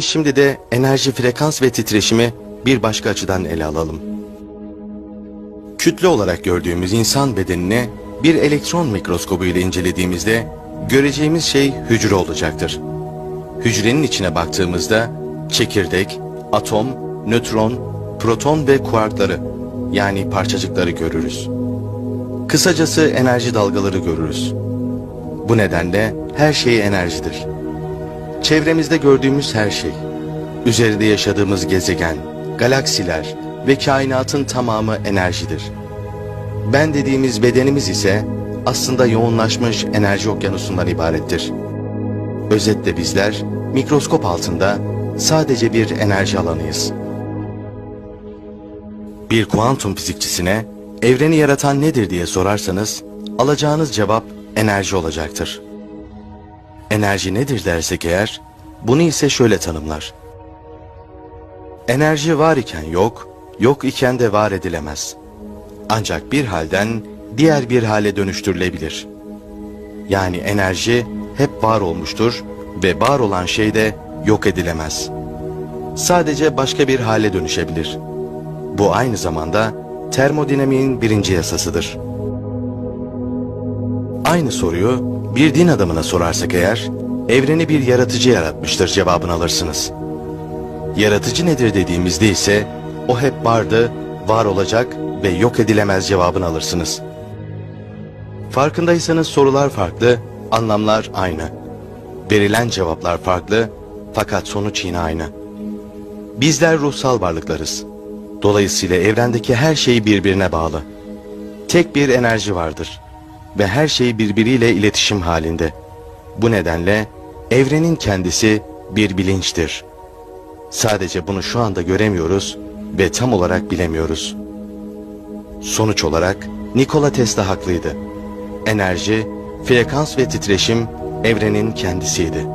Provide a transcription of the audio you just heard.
Şimdi de enerji, frekans ve titreşimi bir başka açıdan ele alalım. Kütle olarak gördüğümüz insan bedenini bir elektron mikroskobu ile incelediğimizde göreceğimiz şey hücre olacaktır. Hücrenin içine baktığımızda çekirdek, atom, nötron, proton ve kuarkları yani parçacıkları görürüz. Kısacası enerji dalgaları görürüz. Bu nedenle her şey enerjidir. Çevremizde gördüğümüz her şey, üzerinde yaşadığımız gezegen, galaksiler ve kainatın tamamı enerjidir. Ben dediğimiz bedenimiz ise aslında yoğunlaşmış enerji okyanusundan ibarettir. Özetle bizler mikroskop altında sadece bir enerji alanıyız. Bir kuantum fizikçisine evreni yaratan nedir diye sorarsanız alacağınız cevap enerji olacaktır. Enerji nedir dersek eğer bunu ise şöyle tanımlar. Enerji var iken yok, yok iken de var edilemez. Ancak bir halden diğer bir hale dönüştürülebilir. Yani enerji hep var olmuştur ve var olan şey de yok edilemez. Sadece başka bir hale dönüşebilir. Bu aynı zamanda termodinamiğin birinci yasasıdır. Aynı soruyu bir din adamına sorarsak eğer, evreni bir yaratıcı yaratmıştır cevabını alırsınız. Yaratıcı nedir dediğimizde ise, o hep vardı, var olacak ve yok edilemez cevabını alırsınız. Farkındaysanız sorular farklı, anlamlar aynı. Verilen cevaplar farklı, fakat sonuç yine aynı. Bizler ruhsal varlıklarız. Dolayısıyla evrendeki her şey birbirine bağlı. Tek bir enerji vardır ve her şey birbiriyle iletişim halinde. Bu nedenle evrenin kendisi bir bilinçtir. Sadece bunu şu anda göremiyoruz ve tam olarak bilemiyoruz. Sonuç olarak Nikola Tesla haklıydı. Enerji, frekans ve titreşim evrenin kendisiydi.